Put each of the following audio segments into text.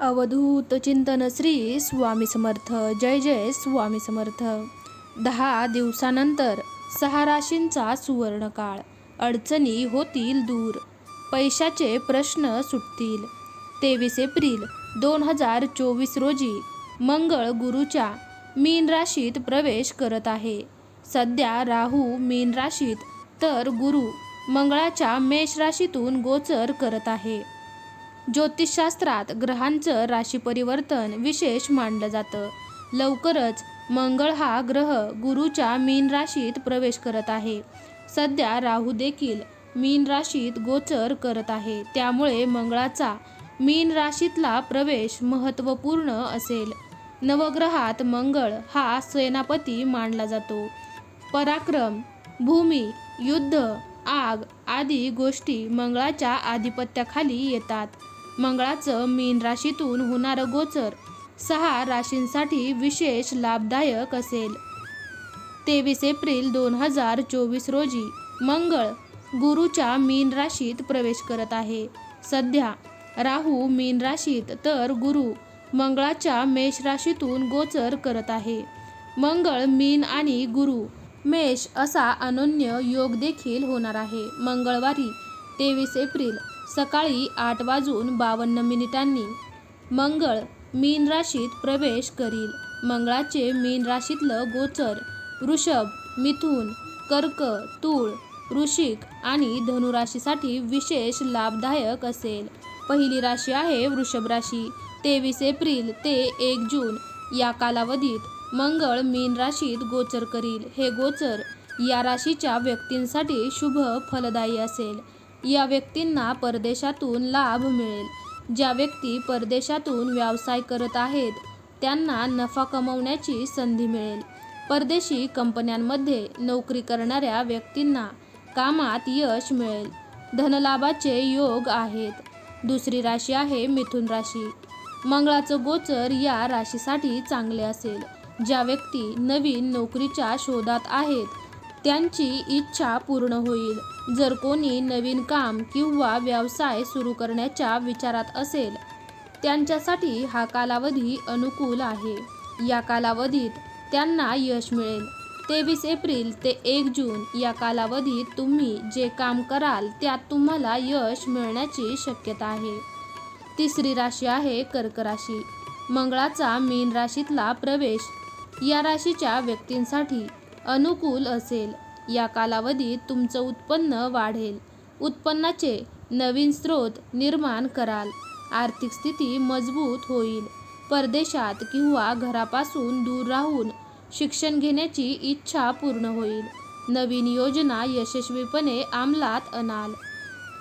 अवधूत चिंतन श्री स्वामी समर्थ. जय जय स्वामी समर्थ. दहा दिवसानंतर सहा राशींचा सुवर्णकाळ अडचणी होतील दूर. पैशाचे प्रश्न सुटतील. तेवीस एप्रिल दोन हजार चोवीस रोजी मंगळ गुरुच्या मीन राशीत प्रवेश करत आहे. सध्या राहू मीन राशीत तर गुरु मंगळाच्या मेष राशीतून गोचर करत आहे. ज्योतिषशास्त्रात ग्रहांचं राशी परिवर्तन विशेष मानलं जातं. लवकरच मंगळ हा ग्रह गुरुच्या मीन राशीत प्रवेश करत आहे. सध्या राहू देखील मीन राशीत गोचर करत आहे. त्यामुळे मंगळाचा मीन राशीतला प्रवेश महत्त्वपूर्ण असेल. नवग्रहात मंगळ हा सेनापती मानला जातो. पराक्रम भूमी युद्ध आग आदी गोष्टी मंगळाच्या आधिपत्याखाली येतात. मंगळाचं मीन राशीतून होणारं गोचर. सहा राशींसाठी विशेष लाभदायक असेल. तेवीस एप्रिल दोन हजार चोवीस रोजी मंगळ गुरुच्या मीन राशीत प्रवेश करत आहे. सध्या राहू मीन राशीत तर गुरु मंगळाच्या मेष राशीतून गोचर करत आहे. मंगळ मीन आणि गुरु मेष असा अनन्य योग देखील होणार आहे. मंगळवारी तेवीस एप्रिल सकाळी आठ वाजून बावन्न मिनिटांनी मंगळ मीन राशीत प्रवेश करील. मंगळाचे मीन राशीतलं गोचर वृषभ मिथुन कर्क तूळ वृश्चिक आणि धनुराशीसाठी विशेष लाभदायक असेल. पहिली राशी आहे वृषभ राशी. तेवीस एप्रिल ते एक जून या कालावधीत मंगळ मीन राशीत गोचर करील. हे गोचर या राशीच्या व्यक्तींसाठी शुभ फलदायी असेल. या व्यक्तींना परदेशातून लाभ मिळेल. ज्या व्यक्ती परदेशातून व्यवसाय करत आहेत त्यांना नफा कमवण्याची संधी मिळेल. परदेशी कंपन्यांमध्ये नोकरी करणाऱ्या व्यक्तींना कामात यश मिळेल. धनलाभाचे योग आहेत. दुसरी राशी आहे मिथुन राशी. मंगळाचं गोचर या राशीसाठी चांगले असेल. ज्या व्यक्ती नवीन नोकरीच्या शोधात आहेत त्यांची इच्छा पूर्ण होईल. जर कोणी नवीन काम किंवा व्यवसाय सुरू करण्याच्या विचारात असेल त्यांच्यासाठी हा कालावधी अनुकूल आहे. या कालावधीत त्यांना यश मिळेल. तेवीस एप्रिल ते एक जून या कालावधीत तुम्ही जे काम कराल त्यात तुम्हाला यश मिळण्याची शक्यता आहे. तिसरी राशी आहे कर्क राशी. मंगळाचा मीन राशीतला प्रवेश या राशीच्या व्यक्तींसाठी अनुकूल असेल. या कालावधीत तुमचं उत्पन्न वाढेल. उत्पन्नाचे नवीन स्रोत निर्माण कराल. आर्थिक स्थिती मजबूत होईल. परदेशात किंवा घरापासून दूर राहून शिक्षण घेण्याची इच्छा पूर्ण होईल. नवीन योजना यशस्वीपणे अंमलात आणाल.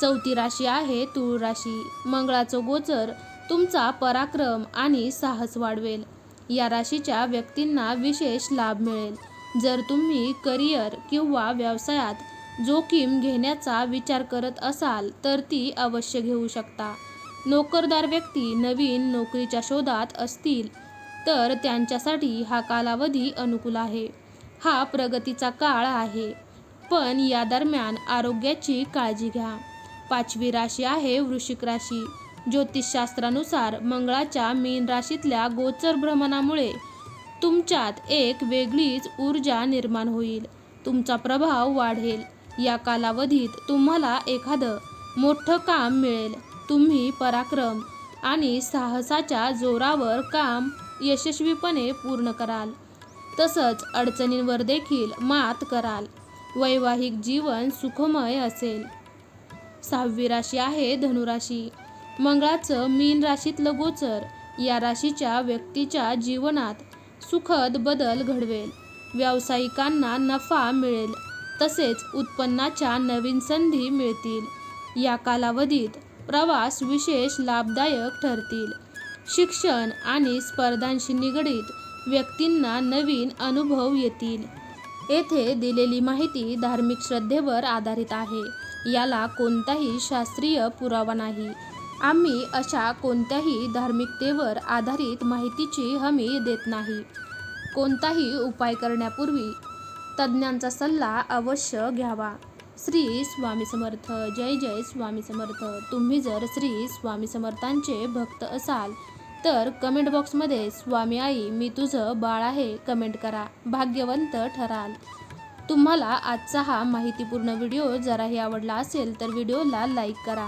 चौथी राशी आहे तुळ राशी. मंगळाचं गोचर तुमचा पराक्रम आणि साहस वाढवेल. या राशीच्या व्यक्तींना विशेष लाभ मिळेल. जर तुम्ही करिअर किंवा व्यवसायात जोखीम घेण्याचा विचार करत असाल तर ती अवश्य घेऊ शकता. नोकरदार व्यक्ती नवीन नोकरीच्या शोधात असतील तर त्यांच्यासाठी हा कालावधी अनुकूल आहे. हा प्रगतीचा काळ आहे. पण या दरम्यान आरोग्याची काळजी घ्या. पाचवी राशी आहे वृश्चिक राशी. ज्योतिषशास्त्रानुसार मंगळाच्या मीन राशीतल्या गोचर भ्रमणामुळे तुमच्यात एक वेगळीच ऊर्जा निर्माण होईल. तुमचा प्रभाव वाढेल. या कालावधीत तुम्हाला एखादं मोठं काम मिळेल. तुम्ही पराक्रम आणि साहसाच्या जोरावर काम यशस्वीपणे पूर्ण कराल. तसंच अडचणींवर देखील मात कराल. वैवाहिक जीवन सुखमय असेल. सहावी राशी आहे धनुराशी. मंगळाचं मीन राशीतलं गोचर या राशीच्या व्यक्तीच्या जीवनात सुखद बदल घडवेल. व्यावसायिकांना नफा मिळेल तसेच उत्पन्नाच्या नवीन संधी मिळतील. या कालावधीत प्रवास विशेष लाभदायक ठरतील. शिक्षण आणि स्पर्धांशी निगडीत व्यक्तींना नवीन अनुभव येतील. येथे दिलेली माहिती धार्मिक श्रद्धेवर आधारित आहे. याला कोणताही शास्त्रीय पुरावा नाही. आम्ही अशा कोणत्याही धार्मिकतेवर आधारित माहितीची हमी देत नाही. कोणताही उपाय करण्यापूर्वी तज्ज्ञांचा सल्ला अवश्य घ्यावा. श्री स्वामी समर्थ. जय जय स्वामी समर्थ. तुम्ही जर श्री स्वामी समर्थांचे भक्त असाल तर कमेंट बॉक्समध्ये स्वामी आई मी तुझं बाळ आहे कमेंट करा. भाग्यवंत ठराल. तुम्हाला आजचा हा माहितीपूर्ण व्हिडिओ जराही आवडला असेल तर व्हिडिओला लाईक करा.